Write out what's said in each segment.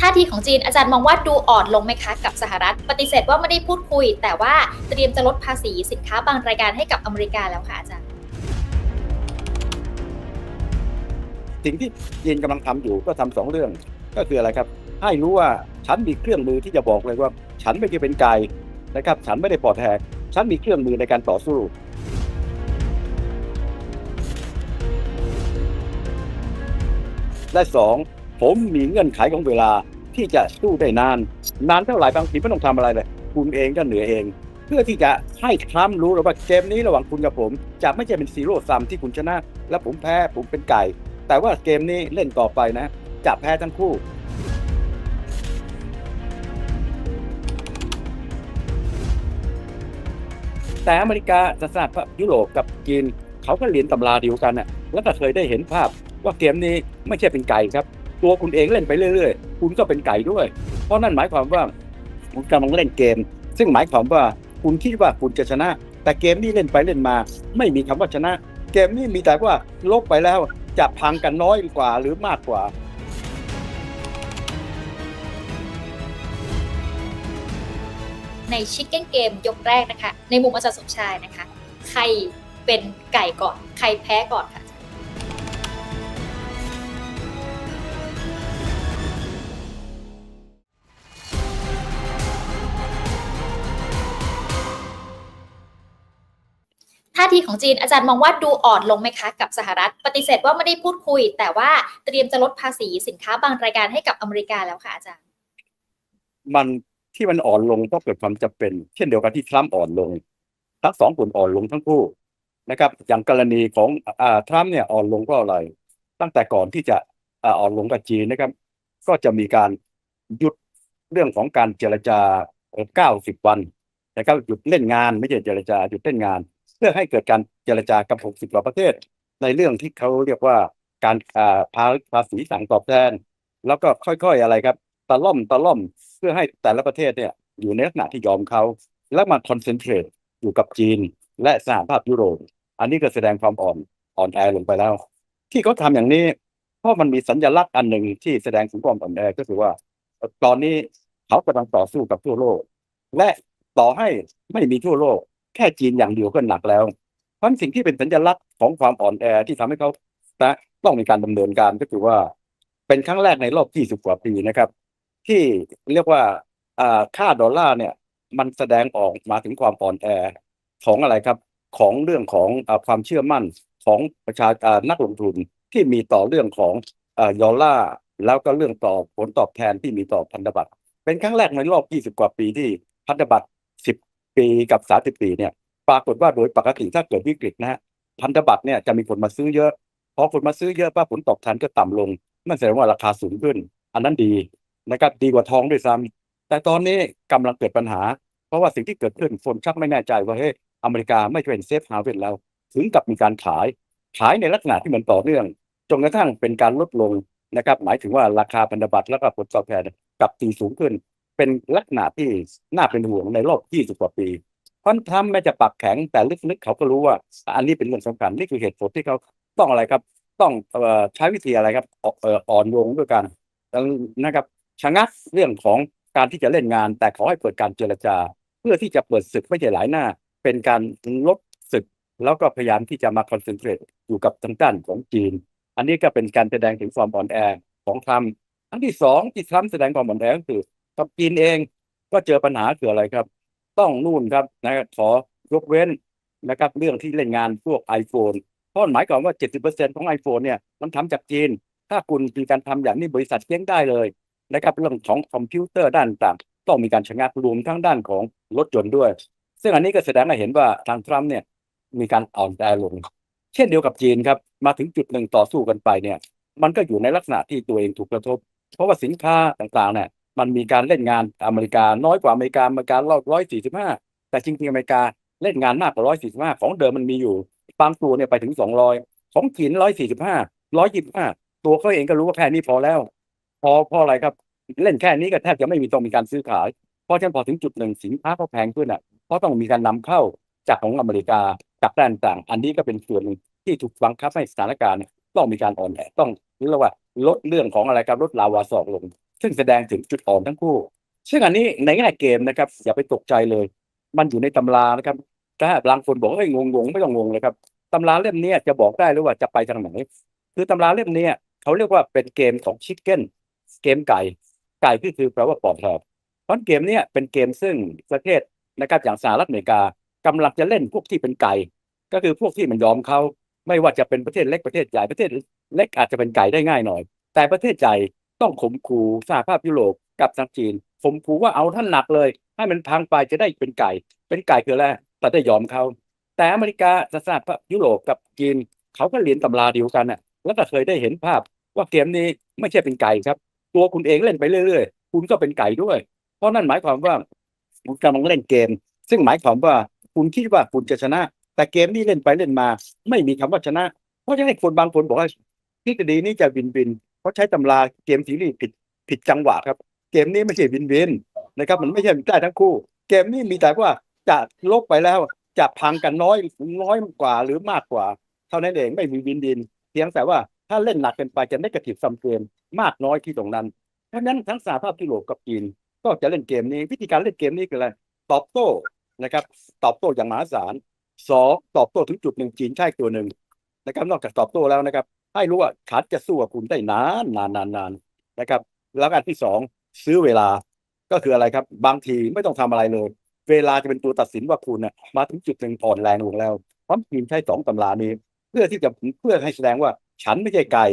ท่าทีของจีนอาจารย์มองว่าดูอ่อนลงไหมคะกับสหรัฐ ปฏิเสธว่าไม่ได้พูดคุย แต่ว่าเตรียมจะลดภาษีสินค้าบางรายการให้กับอเมริกาแล้วค่ะอาจารย์สิ่งที่จีนกำลังทำอยู่ก็ทำสองเรื่อง ก็คืออะไรครับ ให้รู้ว่าฉันมีเครื่องมือที่จะบอกเลยว่า ฉันไม่ได้เป็นไก่นะครับ ฉันไม่ได้ปลอดแหกฉันมีเครื่องมือในการต่อสู้และสอง ผมมีเงื่อนไขของเวลาที่จะสู้ได้นาน นานเท่าไหร่บางทีไม่ต้องทำอะไรเลย คุณเองก็เหนื่อยเอง เพื่อที่จะให้ทรัมป์รู้ว่าเกมนี้ระหว่างคุณกับผม จะไม่ใช่เป็นซีโร่ซัมที่คุณชนะ และผมแพ้ผมเป็นไก่ แต่ว่าเกมนี้เล่นต่อไปนะ จะแพ้ทั้งคู่แต่อเมริกาสหภาพยุโรปกับจีนเขาก็เรียนตำราเดียวกันน่ะแล้วก็เคยได้เห็นภาพว่าเกมนี้ไม่ใช่เป็นไก่ครับ ตัวคุณเองเล่นไปเรื่อยๆ คุณก็เป็นไก่ด้วย เพราะนั่นหมายความว่าคุณกำลังเล่นเกม ซึ่งหมายความว่าคุณคิดว่าคุณจะชนะ แต่เกมนี้เล่นไปเล่นมา ไม่มีคำว่าชนะ เกมนี้มีแต่ว่าลบไปแล้วจะพังกันน้อยกว่าหรือมากกว่าในชิคเก้นเกมยกแรกนะคะ ในมุมอาจารย์สมชายนะคะ ใครเป็นไก่ก่อน ใครแพ้ก่อนค่ะาทีของจีนอาจารย์มองว่าดูอ่อนลงไหมคะกับสหรัฐ ปฏิเสธว่าไม่ได้พูดคุย แต่ว่าเตรียมจะลดภาษีสินค้าบางรายการให้กับอเมริกาแล้วค่ะอาจารย์ มันที่มันอ่อนลงก็เกิดความจำเป็น เช่นเดียวกันที่ทรัมป์อ่อนลง ทั้งสองกลุ่มอ่อนลงทั้งคู่นะครับ อย่างกรณีของอ่าทรัมป์เนี่ยอ่อนลงเพราะอะไร ตั้งแต่ก่อนที่จะอ่าอ่อนลงกับจีนนะครับ ก็จะมีการหยุดเรื่องของการเจรจาเก้าสิบวันนะครับหยุดเล่นงานไม่ใช่เจรจาหยุดเล่นงาน เพื่อให้เกิดการเจรจากับหกสิบกว่าประเทศ ในเรื่องที่เขาเรียกว่าการอ่าภาภาษีสั่งตอบแทน แล้วก็ค่อยๆอะไรครับตะล่อมตะล่อมเพื่อให้แต่ละประเทศเนี่ยอยู่ในลักษณะที่ยอมเขาแล้วมาคอนเซนเทรตอยู่กับจีน และสหภาพยุโรป อันนี้ก็แสดงความอ่อนอ่อนแอลงไปแล้ว ที่เขาทำอย่างนี้ เพราะมันมีสัญลักษณ์อันหนึ่งที่แสดงถึงความอ่อนแอก็คือว่า ตอนนี้เขากำลังต่อสู้กับทั่วโลก และต่อให้ไม่มีทั่วโลก แค่จีนอย่างเดียวก็หนักแล้วเพราะสิ่งที่เป็นสัญลักษณ์ของความอ่อนแอที่ทำให้เขานะต้องมีการดำเนินการก็คือว่า เป็นครั้งแรกในรอบ20กว่าปีนะครับ ที่เรียกว่าค่าดอลลาร์เนี่ย มันแสดงออกมาถึงความอ่อนแอของอะไรครับ ของเรื่องของอความเชื่อมั่นของประชานักลงทุนที่มีต่อเรื่องของดอลลาร์แล้วก็เรื่องต่อผลตอบแทนที่มีต่อพันธบัตรเป็นครั้งแรกในรอบ 20 กว่าปีที่พันธบัตร ปีกับ30ปีเนี่ย ปรากฏว่าโดยปกติถ้าเกิดวิกฤตนะฮะพันธบัตรเนี่ยจะมีคนมาซื้อเยอะ พอคนมาซื้อเยอะป้าผลตอบแทนก็ต่ำลง นั่นแสดงว่าราคาสูงขึ้น อันนั้นดีนะครับดีกว่าทองด้วยซ้ำแต่ตอนนี้กำลังเกิดปัญหา เพราะว่าสิ่งที่เกิดขึ้นคนชักไม่แน่ใจว่าเฮ้ยอเมริกาไม่เป็นเซฟฮาเวนแล้ว ถึงกับมีการขาย ขายในลักษณะที่เหมือนต่อเนื่องจนกระทั่งเป็นการลดลงนะครับ หมายถึงว่าราคาพันธบัตรแล้วก็ผลตอบแทนกับตีสูงขึ้น เป็นลักษณะที่น่าเป็นห่วงในรอบ 20 กว่าปีเพราะทรัมแม้จะปากแข็งแต่ลึกๆเขาก็รู้ว่า อันนี้เป็นเรื่องสำคัญนี่คือเหตุผลที่เขาต้องอะไรครับ ต้องอใช้วิธีอะไรครับอ่อเอ่ออ่อนโยงด้วยกันนะครับชะงักเรื่องของการที่จะเล่นงาน แต่ขอให้เปิดการเจรจา เพื่อที่จะเปิดศึกไม่ใช่หลายหน้า เป็นการลดศึก แล้วก็พยายามที่จะมาคอนเซนเทรตอยู่กับทางด้านของจีน อันนี้ก็เป็นการแสดงถึงความอ่อนแอของทรัมป์อันที่สองที่ทรัมป์แสดงความอ่อนแอก็คือ กับจีนเองก็เจอปัญหาคืออะไรครับ ต้องนู่นครับนะขอยกเว้นนะครับ เรื่องที่เล่นงานพวก iPhone เพราะหมายความว่า 70%ของ iPhone เนี่ยมันทำจากจีน ถ้าคุณมีการทำอย่างนี้บริษัทเจ๊งได้เลยนะครับเรื่องของคอมพิวเตอร์ด้านต่างต้องมีการชะงักรวมทั้งด้านของรถยนต์ด้วย ซึ่งอันนี้ก็แสดงให้เห็นว่าทางทรัมป์เนี่ยมีการอ่อนแอลง เช่นเดียวกับจีนครับ มาถึงจุดหนึ่งต่อสู้กันไปเนี่ย มันก็อยู่ในลักษณะที่ตัวเองถูกกระทบ เพราะว่าสินค้าต่างๆเนี่ย มันมีการเล่นงานอเมริกาน้อยกว่าอเมริกาอเมริการร้อยสี่สิบห้าแต่จริงๆอเมริกาเล่นงานมากกว่าร้อยสี่สิบห้าของเดิมมันมีอยู่บางตัวเนี่ยไปถึงสองร้อยของจีนร้อยสี่สิบห้าร้อยยี่สิบห้าตัวเขาเองก็รู้ว่าแค่นี้พอแล้ว พอพราะอะไรครับ เล่นแค่นี้ก็แทบจะไม่มีต้องมีการซื้อขาย เพราะฉะนั้นพอถึงจุดหนึ่งสินค้าเขาแพงขึ้นอะเพราะต้องมีการนำเข้าจากของอเมริกาจากแดนต่างอันนี้ก็เป็นส่วนหนึ่งที่ถูกบังคับให้สถานการณ์ต้องมีการอ่อนแอต้องเรียกว่าลดเรื่องของอะไรครับลดลาวาศอกลง ซึ่งแสดงถึงจุดอ่อนทั้งคู่ ซึ่งอันนี้ในแง่เกมนะครับอย่าไปตกใจเลย มันอยู่ในตำรานะครับถ้าบางคนบอกว่าเอ้ยงงงๆไม่ต้องงงเลยครับตำราเล่มนี้จะบอกได้เลยว่าจะไปทางไหน คือตำราเล่มนี้เขาเรียกว่าเป็นเกมของชิคเก้นเกมไก่ไก่ก็คือแปลว่าปอดแทบเพราะเกมนี้เป็นเกมซึ่งประเทศนะครับอย่างสหรัฐอเมริกากำลังจะเล่นพวกที่เป็นไก่ ก็คือพวกที่มันยอมเขาไม่ว่าจะเป็นประเทศเล็กประเทศใหญ่ประเทศเล็กอาจจะเป็นไก่ได้ง่ายหน่อย แต่ประเทศใหญ่ ต้องข่มขู่สหภาพยุโรปกับทางจีนข่มขู่ว่าเอาท่านหนักเลย ให้มันพังไปจะได้เป็นไก่ เป็นไก่คืออะไรแต่ได้ยอมเขาแต่อเมริกาสหภาพยุโรปกับจีนเขาก็เรียนตำราเดียวกันน่ะ แล้วก็เคยได้เห็นภาพว่าเกมนี้ไม่ใช่เป็นไก่ครับ ตัวคุณเองเล่นไปเรื่อยๆ คุณก็เป็นไก่ด้วย เพราะนั่นหมายความว่าคุณกำลังเล่นเกม ซึ่งหมายความว่าคุณคิดว่าคุณจะชนะ แต่เกมนี้เล่นไปเล่นมา ไม่มีคำว่าชนะ เพราะฉะนั้นคนบางคนบอกว่าทฤษฎีนี้จะวินวิน เพราใช้ตำราเกมซีรีส์ผิดผิดจังหวะครับ เกมนี้ไม่ใช่วินวินนะครับมันไม่ใช่ได้ทั้งคู่ เกมนี้มีแต่ว่าจะลบไปแล้วจะพังกันน้อยน้อยกว่าหรือมากกว่า เท่านั้นเองไม่มีวินวินเพียงแต่ว่าถ้าเล่นหนักเกินไปจะได้กระถิบซัมเกมมากน้อยที่ตรงนั้น เพราะฉะนั้นทั้งสหภาพยุโรปกับจีนก็จะเล่นเกมนี้ วิธีการเล่นเกมนี้คืออะไรตอบโต้นะครับ ตอบโต้อย่างมหาศาลสองตอบโต้ถึงจุดหนึ่งจีนใช่ตัวหนึ่งนะครับนอกจากตอบโต้แล้วนะครับ ให้รู้ว่าฉันจะสู้กับคุณได้นานนานนานนานนะครับ แล้วอันที่สองซื้อเวลาก็คืออะไรครับ บางทีไม่ต้องทำอะไรเลย เวลาจะเป็นตัวตัดสินว่าคุณน่ะมาถึงจุดหนึ่งอ่อนแรงลงแล้วพราะจีนใช้สองตำรานี้ เพื่อที่จะเพื่อให้แสดงว่า ฉันไม่ใช่ไก่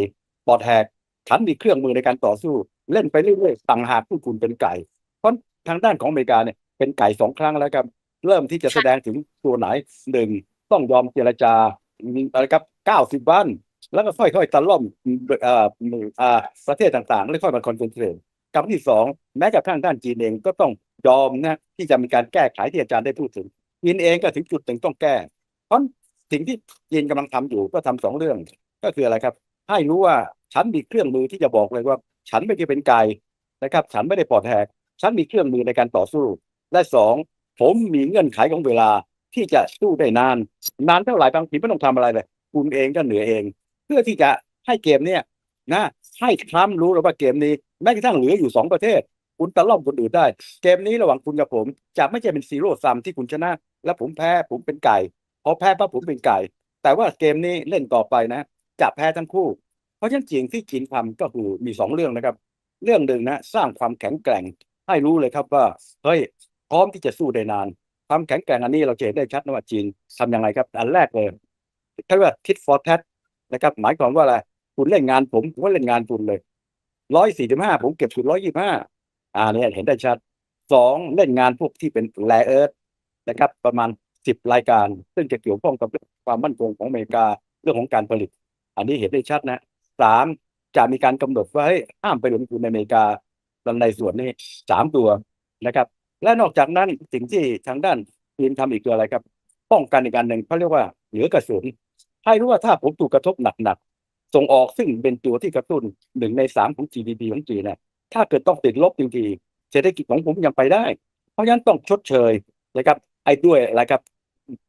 ปอดแหกฉันมีเครื่องมือในการต่อสู้ เล่นไปเรื่อยๆต่างหากผู้คุณเป็นไก่ เพราะทางด้านของอเมริกาเนี่ยเป็นไก่สองครั้งแล้วครับ เริ่มที่จะแสดงถึงตัวไหนหนึ่งต้องยอมเจรจาอะไรครับเก้าสิบวัน แล้วก็ค่อยๆตะล่อมออประเทศต่างๆ แล้วค่อยมาคอนเซนเทรตกับที่สองแม้กระทั่งด้านจีนเองก็ต้องยอมนะที่จะมีการแก้ไขที่อาจารย์ได้พูดถึงจีนเองก็ถึงจุดหนึ่งต้องแก้ เพราะสิ่งที่จีนกำลังทำอยู่ก็ทำสองเรื่อง ก็คืออะไรครับ ให้รู้ว่าฉันมีเครื่องมือที่จะบอกเลยว่า ฉันไม่ได้เป็นไก่นะครับ ฉันไม่ได้ปลอดแหกฉันมีเครื่องมือในการต่อสู้ และสองผมมีเงื่อนไขของเวลาที่จะสู้ได้นาน นานเท่าไหร่บางทีไม่ต้องทำอะไรเลยคุณเองก็เหนือเอง เพื่อที่จะให้เกมเนี่ยนะให้ทรัมป์รู้แล้วว่าเกมนี้แม้กระทั่งเหลืออยู่สองประเทศ คุณตะล่อมคนอื่นได้ เกมนี้ระหว่างคุณกับผม จะไม่ใช่เป็นซีโร่ซัมที่คุณชนะ แล้วผมแพ้ผมเป็นไก่พอแพ้ปั๊บผมเป็นไก่ แต่ว่าเกมนี้เล่นต่อไปนะจะแพ้ทั้งคู่ เพราะฉะนั้นจีนที่จีนทำก็คือมีสองเรื่องนะครับ เรื่องหนึ่งนะสร้างความแข็งแกร่งให้รู้เลยครับว่าเฮ้ยพร้อมที่จะสู้ได้นานความแข็งแกร่งอันนี้เราจะเห็นได้ชัดนะว่าจีนทำยังไงครับ อันแรกเลยเรียกว่า tit for tat นะครับ หมายความว่าอะไรคุณเล่นงานผมผมก็เล่นงานคุณเลยร้อยสี่สิบห้าผมเก็บสุดร้อยยี่ห้าอ่าเนี่ยเห็นได้ชัดสองเล่นงานพวกที่เป็นแรเอิร์ธนะครับ ประมาณสิบรายการ ซึ่งจะเกี่ยวข้องกับเรื่องความมั่นคงของอเมริกาเรื่องของการผลิต อันนี้เห็นได้ชัดนะสามจะมีการกำหนดว่าให้ห้ามไปลงทุนในอเมริกาในส่วนนี้สามตัวนะครับ และนอกจากนั้นสิ่งที่ทางด้านจีนทำอีกคืออะไรครับ ป้องกันอีกการหนึ่งเขาเรียกว่าเหนือกระสุน ให้รู้ว่าถ้าผมถูกกระทบหนักๆ ส่งออกซึ่งเป็นตัวที่กระตุ้นหนึ่งในสามของ GDP ของจีนเนะถ้าเกิดต้องติดลบจริงๆเศรษฐกิจของผมยังไปได้ เพราะฉะนั้นต้องชดเชยนะครับ ไอ้ด้วยอะไรครับ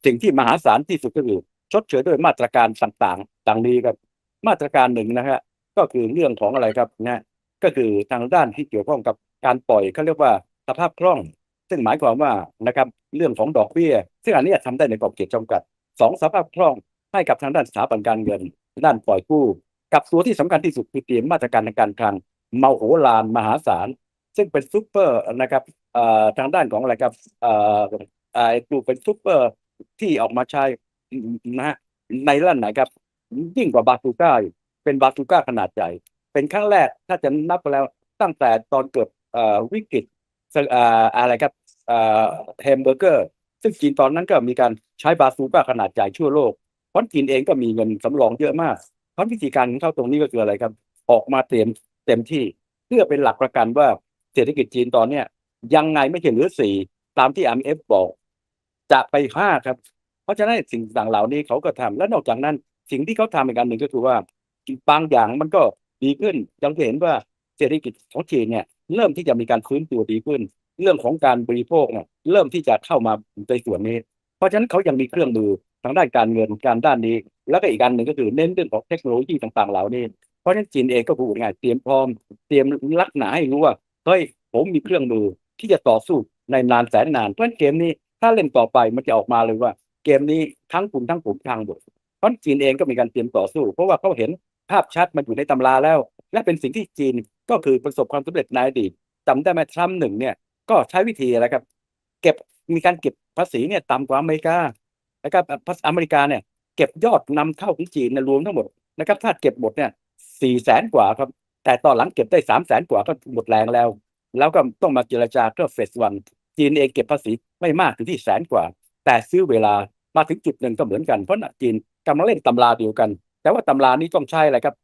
สิ่งที่มหาศาลที่สุดก็คือชดเชยด้วยมาตรการต่างๆ ดังนี้ครับมาตรการหนึ่งนะฮะก็คือเรื่องของอะไรครับนะก็คือทางด้านที่เกี่ยวข้องกับการปล่อยเขาเรียกว่าสภาพคล่อง ซึ่งหมายความว่านะครับเรื่องของดอกเบี้ย ซึ่งอันนี้ทำได้ในกรอบเขตจำกัดสองสภาพคล่อง ให้กับทางด้านสถาบันการเงินด้านปล่อยกู้ กับตัวที่สำคัญที่สุดคือเตรียมมาตรการทางการคลังเมาโหฬารมหาศาล ซึ่งเป็นซูเปอร์นะครับทางด้านของอะไรครับเอ่อไอ้ตัวเป็นซูเปอร์ที่ออกมาใช้นะฮะในด้านไหนครับ ยิ่งกว่าบาซูก้าเป็นบาซูก้าขนาดใหญ่ เป็นครั้งแรกถ้าจะนับไปแล้วตั้งแต่ตอนเกิดเอ่อวิกฤตอะไรครับแฮมเบอร์เกอร์ ซึ่งจีนตอนนั้นก็มีการใช้บาซูก้าขนาดใหญ่ทั่วโลก เพราะจีนเองก็มีเงินสำรองเยอะมาก เพราะวิธีการของเขาตรงนี้ก็คืออะไรครับ ออกมาเต็มเต็มที่เพื่อเป็นหลักประกันว่าเศรษฐกิจจีนตอนเนี้ยยังไงไม่ใช่เหลือสี่ตามที่ IMF บอก จะไปห้าครับ เพราะฉะนั้นสิ่งต่างเหล่านี้เขาก็ทำและนอกจากนั้น สิ่งที่เขาทำอีกอันหนึ่งก็คือว่าบางอย่างมันก็ดีขึ้นยังเห็นว่าเศรษฐกิจของจีนเนี่ยเริ่มที่จะมีการฟื้นตัวดีขึ้น เรื่องของการบริโภคเนี่ยเริ่มที่จะเข้ามาในส่วนนี้ เพราะฉะนั้นเขายังมีเครื่องมือ ทางด้านการเงินการด้านนี้ แล้วก็อีกอันหนึ่งก็คือเน้นเรื่องของเทคโนโลยีต่างๆ เหล่านี้ เพราะฉะนั้นจีนเองก็พูดง่ายเตรียมพร้อมเตรียมลักษณะให้รู้ว่าเฮ้ยผมมีเครื่องมือที่จะต่อสู้ในนานแสนนานเพราะฉะนั้นเกมนี้ถ้าเล่นต่อไปมันจะออกมาเลยว่า เกมนี้ทั้งคุณทั้งผมทางหมดเพราะจีนเองก็มีการเตรียมต่อสู้ เพราะว่าเขาเห็นภาพชัดมันอยู่ในตำราแล้ว และเป็นสิ่งที่จีนก็คือประสบความสำเร็จในอดีตจำได้ไหมทรัมป์หนึ่งเนี่ยก็ใช้วิธีอะไรครับ เก็บมีการเก็บภาษีเนี่ยต่ำกว่าอเมริกา นะครับอเมริกาเนี่ยเก็บยอดนำเข้าของจีนเนี่ยรวมทั้งหมดนะครับถ้าเก็บหมดเนี่ยสี่แสนกว่าครับ แต่ตอนหลังเก็บได้สามแสนกว่าก็หมดแรงแล้ว แล้วก็ต้องมาเจรจาเพื่อเฟสวันจีนเองเก็บภาษีไม่มากถึงที่แสนกว่า แต่ซื้อเวลามาถึงจุดหนึ่งก็เหมือนกันเพราะน่ะจีนกำลังเล่นตำราเดียวกัน แต่ว่าตำรานี้ต้องใช้อะไรครับ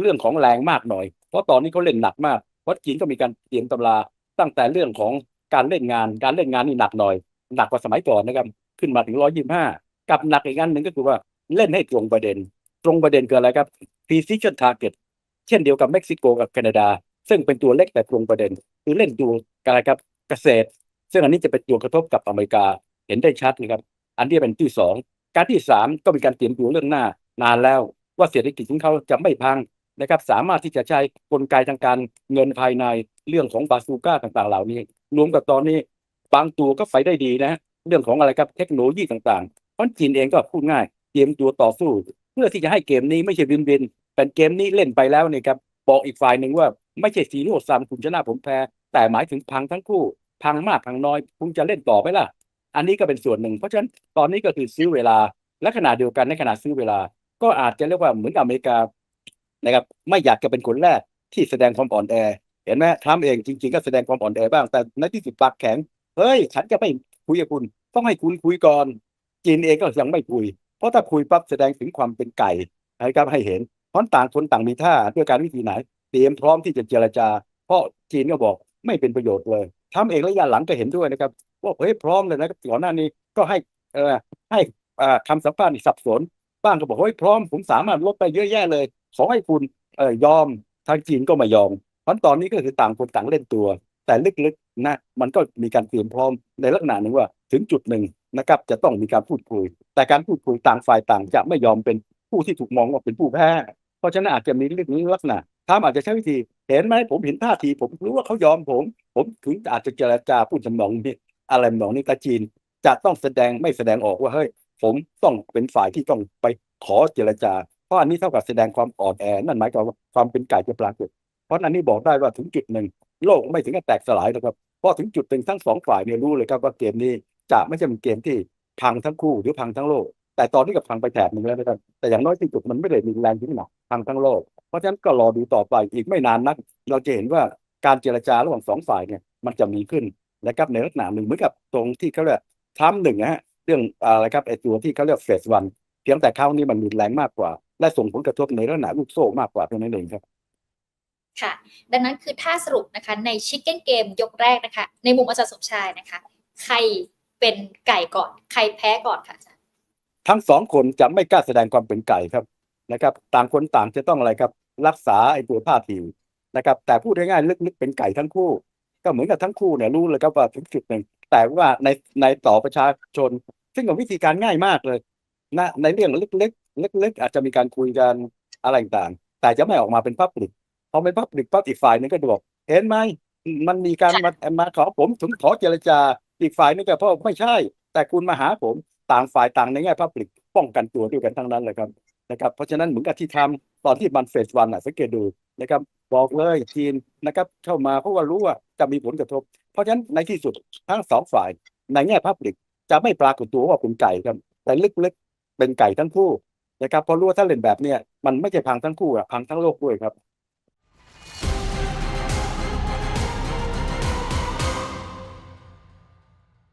เรื่องของแรงมากหน่อย เพราะตอนนี้เขาเล่นหนักมากเพราะจีนก็มีการเตรียมตำราตั้งแต่เรื่องของการเล่นงาน การเล่นงานนี่หนักหน่อย หนักกว่าสมัยก่อนนะครับ ขึ้นมาถึงร้อยยี่ห้า กับหนักอีกอันหนึ่งก็คือว่าเล่นให้ตรงประเด็น ตรงประเด็นคืออะไรครับ precision target เช่นเดียวกับเม็กซิโกกับแคนาดา ซึ่งเป็นตัวเล็กแต่ตรงประเด็น คือเล่นตัวอะไรครับเกษตร ซึ่งอันนี้จะเป็นตัวกระทบกับอเมริกาเห็นได้ชัดนะครับอันนี้เป็นที่สองการที่สามก็มีการเตรียมตัวเรื่องหน้านานแล้ว ว่าเศรษฐกิจของเขาจะไม่พังนะครับสามารถที่จะใช้กลไกทางการเงินภายในเรื่องของบาซูก้าต่างๆ เหล่านี้ รวมกับตอนนี้บางตัวก็ไปได้ดีนะ เรื่องของอะไรครับเทคโนโลยีต่างๆ ราะจีนเองก็พูดง่ายเตรียมตัวต่อสู้ เพื่อที่จะให้เกมนี้ไม่ใช่วินวินเป็นเกมนี้เล่นไปแล้วเนี่ยครับบอกอีกฝ่ายหนึ่งว่าไม่ใช่สีโรดซามคุณชนะผมแพ้แต่หมายถึงพังทั้งคู่ พังมากพังน้อยคุณจะเล่นต่อไหมล่ะ อันนี้ก็เป็นส่วนหนึ่ง เพราะฉะนั้นตอนนี้ก็คือซื้อเวลา และขณะเดียวกันในขณะซื้อเวลา ก็อาจจะเรียกว่าเหมือนอเมริกานะครับไม่อยากจะเป็นคนแรกที่แสดงความอ่อนแอ เห็นไหมทรัมเองจริง ๆ ก็แสดงความอ่อนแอบ้างแต่ในที่สุดปากแข็งเฮ้ยฉันจะไม่คุยกับคุณ ต้องให้คุณคุยก่อน จีนเองก็ยังไม่คุย เพราะถ้าคุยปั๊บแสดงถึงความเป็นไก่นะครับให้เห็นเพราะต่างคนต่างมีท่าด้วยการวิธีไหน เตรียมพร้อมที่จะเจรจา เพราะจีนก็บอกไม่เป็นประโยชน์เลยทำเองระยะหลังก็เห็นด้วยนะครับว่าเฮ้ยพร้อมเลยนะครับก่อนหน้านี้ก็ให้เอ่อให้อ่าคำสัมภาษณ์นี่สับสนบ้างก็บอกเฮ้ยพร้อมผมสามารถลดไปเยอะแยะเลย ขอให้คุณเอ่อยอมทางจีนก็ไม่ยอมเพราะตอนนี้ก็คือต่างคนต่างเล่นตัว แต่ลึกๆนะมันก็มีการเตรียมพร้อมในลักษณะหนึ่งว่าถึงจุดหนึ่ง นะครับ จะต้องมีการพูดคุย แต่การพูดคุยต่างฝ่ายต่าง จะไม่ยอมเป็นผู้ที่ถูกมองว่าเป็นผู้แพ้ เพราะฉะนั้นอาจจะมีเรื่องนี้ลักษณะถ้ามอาจจะใช้วิธี เห็นไหมผมเห็นท่าที ผมรู้ว่าเขายอมผม ผมถึงอาจจะเจรจาพูดจำนองนี้อะไรจำนองนี้แต่จีน จะต้องแสดงไม่แสดงออกว่าเฮ้ยผมต้องเป็นฝ่ายที่ต้องไปขอเจรจา เพราะอันนี้เท่ากับแสดงความอ่อนแอ นั่นหมายความว่าความเป็นไก่จะปรากฏ เพราะอันนี้บอกได้ว่าถึงจุดหนึ่งโลกไม่ถึงกับแตกสลายนะครับ เพราะถึงจุดหนึ่งทั้งสองฝ่ายเนี่ยรู้เลยครับว่าเกมนี้ จะไม่ใช่เป็นเกมที่พังทั้งคู่หรือพังทั้งโลก แต่ตอนนี้ก็พังไปแถบหนึ่งแล้วนะครับแต่อย่างน้อยที่สุดมันไม่ได้มีแรงที่หนักพังทั้งโลก เพราะฉะนั้นก็รอดูต่อไปอีกไม่นานนัก เราจะเห็นว่าการเจรจาระหว่างสองฝ่ายเนี่ยมันจะมีขึ้นนะครับในลักษณะหนึ่งเหมือนกับตรงที่เขาเรียกทรัมหนึ่งนะฮะเรื่องอะไรครับไอตัวที่เขาเรียกเฟสวันเพียงแต่คราวนี้มันรุนแรงมากกว่า และส่งผลกระทบในลักษณะลูกโซ่มากกว่าเท่านั้นเองครับค่ะดังนั้นคือถ้าสรุปนะคะในชิคเก้นเกมยกแรกนะคะ ในมุมอาจารย์สมชายนะคะ ใคร เป็นไก่ก่อน ใครแพ้ก่อนค่ะอาจารย์ทั้งสองคนจะไม่กล้าแสดงความเป็นไก่ครับนะครับ ต่างคนต่างจะต้องอะไรครับ รักษาไอ้ตัวท่าทีนะครับ แต่พูดง่ายๆลึกๆเป็นไก่ทั้งคู่ ก็เหมือนกับทั้งคู่เนี่ยรู้เลยครับว่าถึงจุดหนึ่งแต่ว่าในในต่อประชาชน ซึ่งกับวิธีการง่ายมากเลยนะในเรื่องเล็กๆเล็กๆอาจจะมีการคุยกันอะไรต่างๆแต่จะไม่ออกมาเป็นพับลิกพอเป็นพับลิกปั๊บอีกฝ่ายหนึงก็จะบอกเห็นไหมมันมีการมามาขอผมถึงขอเจรจา อีกฝ่ายนึงก็เพราะไม่ใช่ แต่คุณมาหาผมต่างฝ่ายต่างในแง่พับลิกป้องกันตัวด้วยกันทั้งนั้นเลยครับนะครับเพราะฉะนั้นเหมือนกับที่ทำตอนที่มันเฟสวันอะสังเกตดูนะครับบอกเลยจีนนะครับเข้ามาเพราะว่ารู้ว่าจะมีผลกระทบ เพราะฉะนั้นในที่สุดทั้งสองฝ่ายในแง่พับลิกจะไม่ปรากฏตัวว่าเป็นไก่ครับ แต่ลึกๆเป็นไก่ทั้งคู่นะครับเพราะรู้ว่าถ้าเล่นแบบเนี้ยมันไม่ใช่พังทั้งคู่อะพังทั้งโลกด้วยครับ